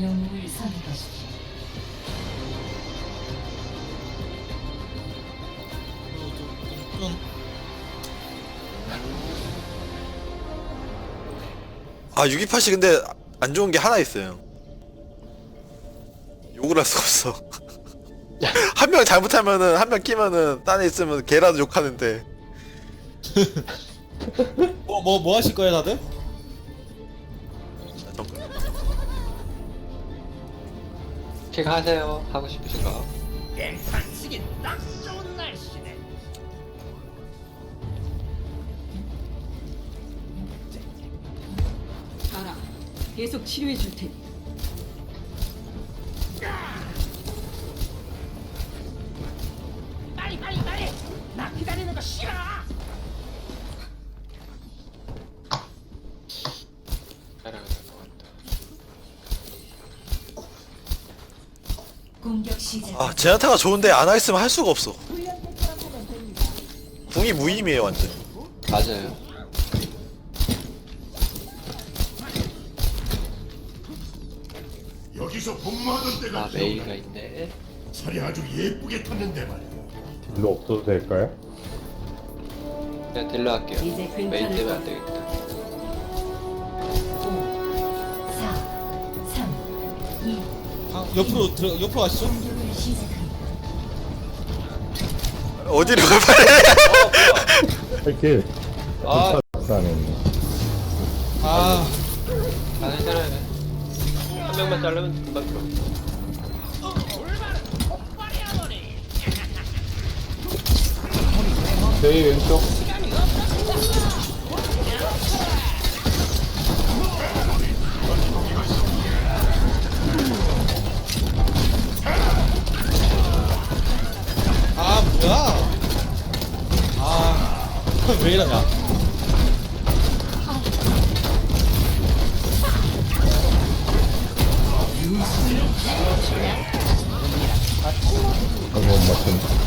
영웅을 선택하십시오. 아 628이 근데 안 좋은 게 하나 있어요 욕을 할 수가 없어 한 명 잘못하면은 한 명 끼면은 딴에 있으면 걔라도 욕하는데 뭐, 뭐, 뭐 하실 거예요, 다들? 픽 하세요. 하고 싶으신 거. 가라. 계속 치료해 줄 테니. 아 제나타가 좋은데 안 하겠으면 할 수가 없어 궁이 무의미해요 완전 맞아요. 여기서 복무하던 때가 아, 메이가 있네. 살이 아주 예쁘게 탔는데 말이야. 일로 없어도 될까요? 그냥 딜러 할게요. 이제 메이 괜찮을 때문에 안. 되겠다. 5, 4, 3, 2, 아, 옆으로, 들어, 옆으로 가시죠. 어디로 빨리 이렇게 아, 싸네. 아, 아, 괜찮아요. 한 명만 자르면 금방 들어. 저희 왼쪽 왜 이러냐? 한번 맞춘.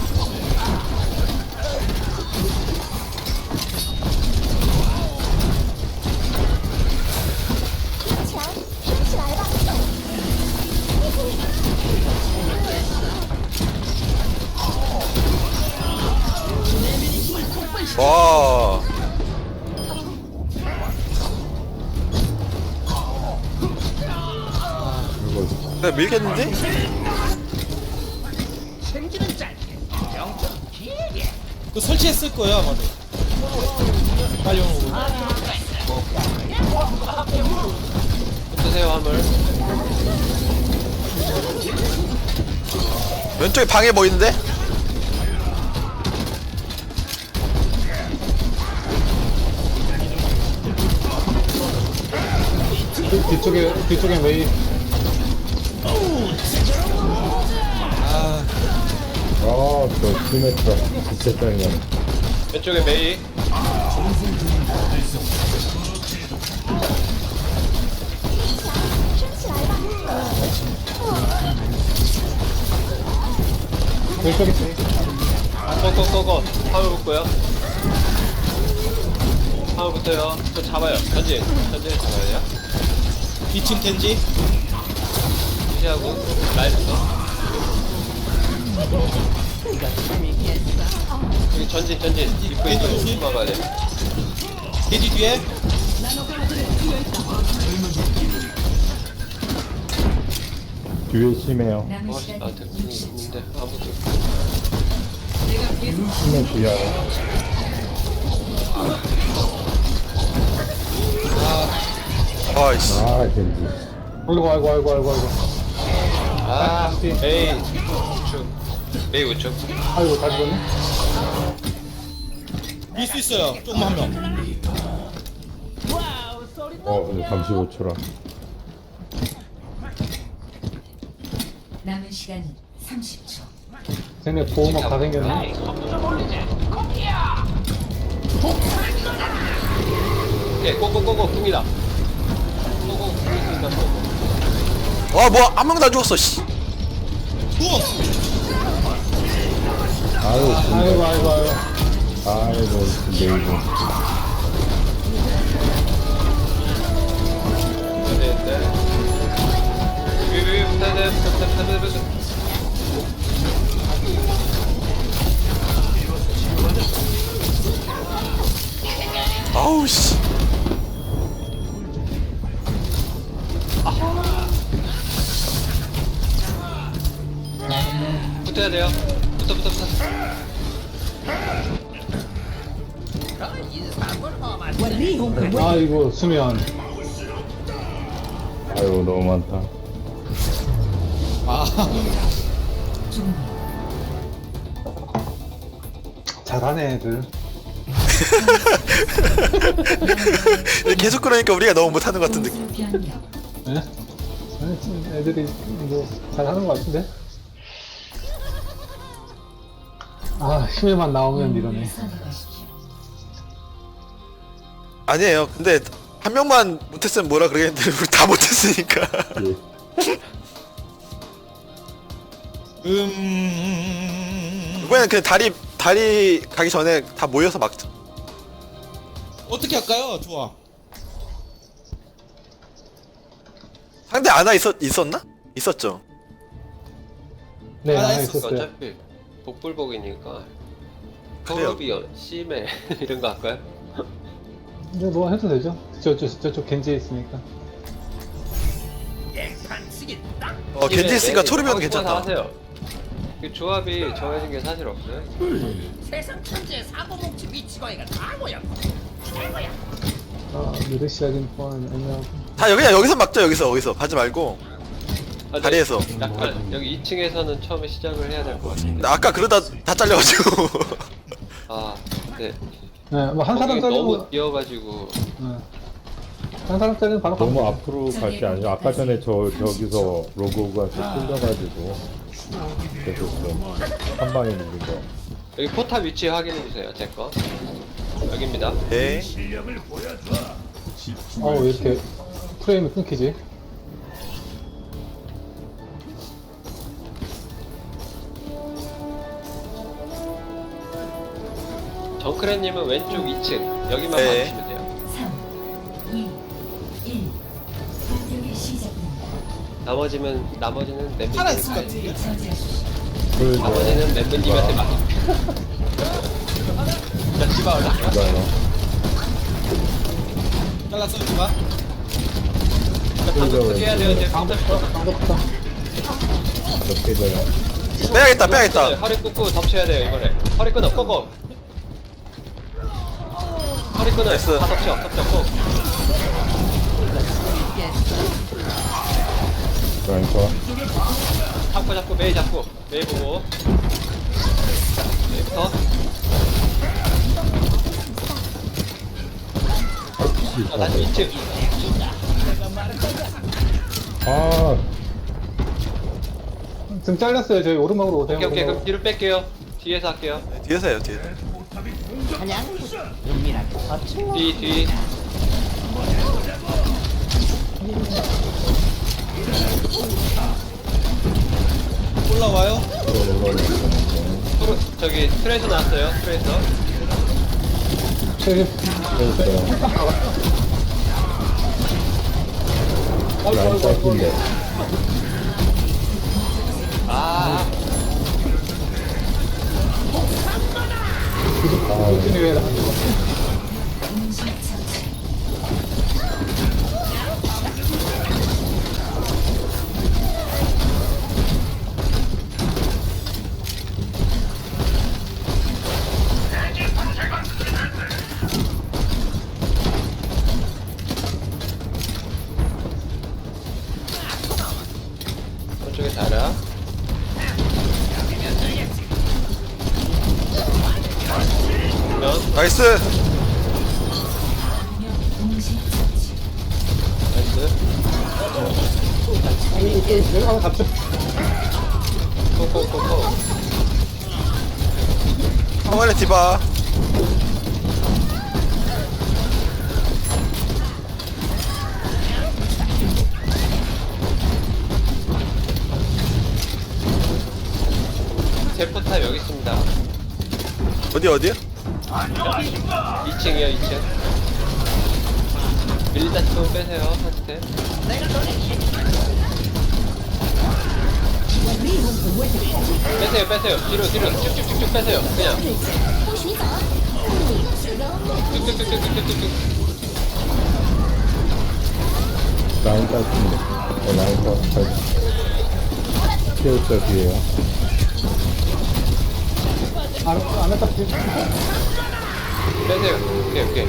와 내가 밀겠는데? 그 설치했을 거예요, 아마도. 빨리 오고. 드세요, 화물. 왼쪽에 방해 보이는데? 뒤- 뒤쪽에 뒤쪽에 메이. 아, 아저 키메트라 진짜 짜증나. 왼쪽에 메이. 왼쪽에 메이. 고고고고. 화물 붙고요. 화물 붙어요. 저 잡아요. 전진. 전진 잡아야 돼요. 2층 켄지. 무시하고. 라이브서. 여기 전진, 전진. 입구에 좀 막아야 돼. 켄지 뒤에. 뒤에 심해요. 어, 나한테 궁 60초. 있는데 아무도. 심해 뒤에. 아이씨 아 겐지. 아이고 아이고 아이고 아이고 아이고. 아, 메이 우측. 메이 우측. 아이고 다 죽었네. 밀수 있어요. 조금 한 명. 어 이제 35초라. 남은 시간 30초. 쟤네 보호막 다 생겼네. 오케이, 고고고고 궁이다. 와 뭐야 한 명도 안 죽었어 씨 붕! 아유 아이고 아이고 아이고. 아이고 메이고. 네, 네. 아 이거 수면. 아유 너무 많다. 아. 중 잘하네 애들. 계속 그러니까 우리가 너무 못하는 것 같은 느낌. 좀 애들이 뭐 잘하는 것 같은데? 아 힘에만 나오면 이러네. 아니에요. 근데 한 명만 못했으면 뭐라 그러겠는데 우리 다 못했으니까. 음... 이번에는 그냥 다리 다리 가기 전에 다 모여서 막자. 어떻게 할까요? 좋아 상대 아나 있었 있었나? 있었죠. 네 아, 하나 있었어. 있었어요 어차피 복불복이니까. 그래요. 심해. 이런 거 할까요? 이제 뭐 해도 되죠 저쪽 저쪽 겐지 있으니까 어 겐지 있으니까 토르비언은 하고 싶어서 괜찮다. 하세요. 그 조합이 정해진 게 사실 없어요. 세상 천재 사고 뭉치 위치거리가 다 모였고 최고야 아 미르시아긴 포함 애매하고 다 여기 여기서 막자 여기서 여기서 가지 말고 아, 다리에서. 약간 여기 2층에서는 처음에 시작을 해야 될 것 같은데. 나 아까 그러다 다 잘려가지고. 아, 네. 네 뭐 한 사람 거기 너무 잘리고 뛰어가지고 네. 한 사람 잘리면 바로 너무 가면 앞으로 갈 게 아니라 아까 전에 저 저기서 로고가 끌려가지고 계속 좀한 방에 누른 거. 여기 포탑 위치 확인해 주세요. 제 거. 여기입니다. 네. 어왜 이렇게 프레임이 끊기지 정크레님은 왼쪽 2층 여기만 네. 봐주시면 돼요. 3, 2, 1. 공격이 시작됩니다. 나머지는 나머지는 멤버님 하나 있을 것 같은데 저지하십시오. 나머지는 멤버님한테 맡. 자, 씨발 올라. 이거요. 잘랐어? 자, 방금 어떻게 해야 돼요? 제 포탑. 방법부터 어떻게 돼요? 빼야겠다 빼야겠다. 허리 끄고 덮쳐야 돼요 이번에. 허리 끊어 꼬고. 허리 끊어. 나이스. 다 덮쳐 덮쳐 꼭. 그러니까 잡고 잡고 메이 잡고 메이 보고. 메이부터. 아, 다시 2층. 아 지금 잘렸어요 저희 오르막으로 오세요 오케이 오케이 그럼. 뒤로 뺄게요. 뒤에서 할게요. 뒤에서 해요 뒤에서. 뒤 뒤. 올라와요? 프로, 저기 트레이서 나왔어요. 트레이서. 저기 라인 짧긴데 아 꾸준히 왜 나가는 달아. 면 나이스. 나이스. 내가 코코코코. 황원의 디바. 제 포탑 여기 있습니다. 어디 어디요? 2층이요 2층. 밀리다 스톤 빼세요 한 스텝. 빼세요 빼세요 뒤로 뒤로 쭉쭉쭉쭉 빼세요 그냥 쭉쭉쭉쭉쭉쭉 라인 깔습니다. 어, 라인 깔 키우자 뒤에요. 빼세요. 오케이 오케이.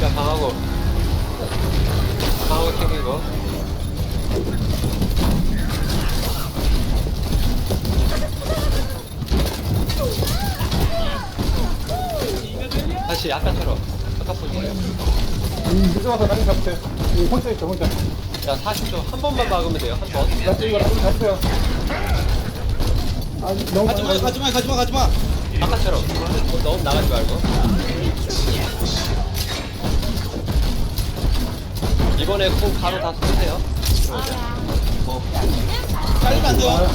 자 방하고. 방하고 튕기고 다시 아까처럼 아까 포지션 늦어서 라인 잡으세요. 혼자 있어, 혼자. 자 40초. 한 번만 막으면 돼요. 한 번. 나 이거 라인 잡으세요. 아, 너무 가지마 가지마 가지마 가지마. 아까처럼 너무 나가지 말고. 이번에 콩 바로 다 쏘세요. 잘리면 안 돼요.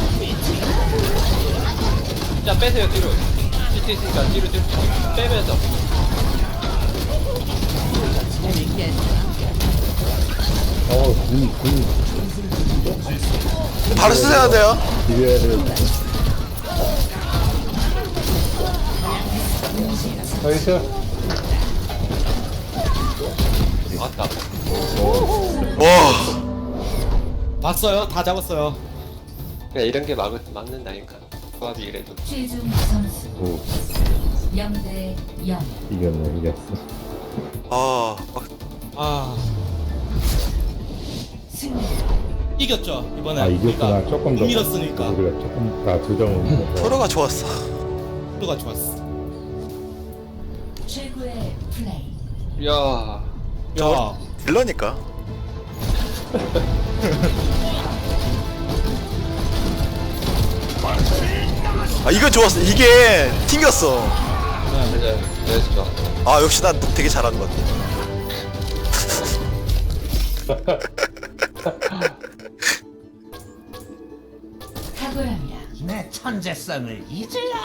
자 빼세요 뒤로. CT 있으니까 뒤로 뒤로. 쭉 빼면서. 어, 군, 군, 바로 쓰셔야 돼요. 나이스. 왔다 와 봤어요 다 잡았어요 그냥 이런 게 막, 막는다니까 조합이 이래도 최종 점수 오, 0대 0. 이겼네, 이겼어. 아, 막 아 승리. 이겼죠 이번에 아, 이겼구나. 우리가 조금 더. 못 밀었으니까 조금 다 두점을 밀어서. 서로가 좋았어 프로가 좋았어 플레이. 야. 야 딜러니까. 아 이건 좋았어. 이게 튕겼어. 이제 됐어 아 역시 난 되게 잘하는 것 같아. 탁월합니다. 내 천재성을 이제야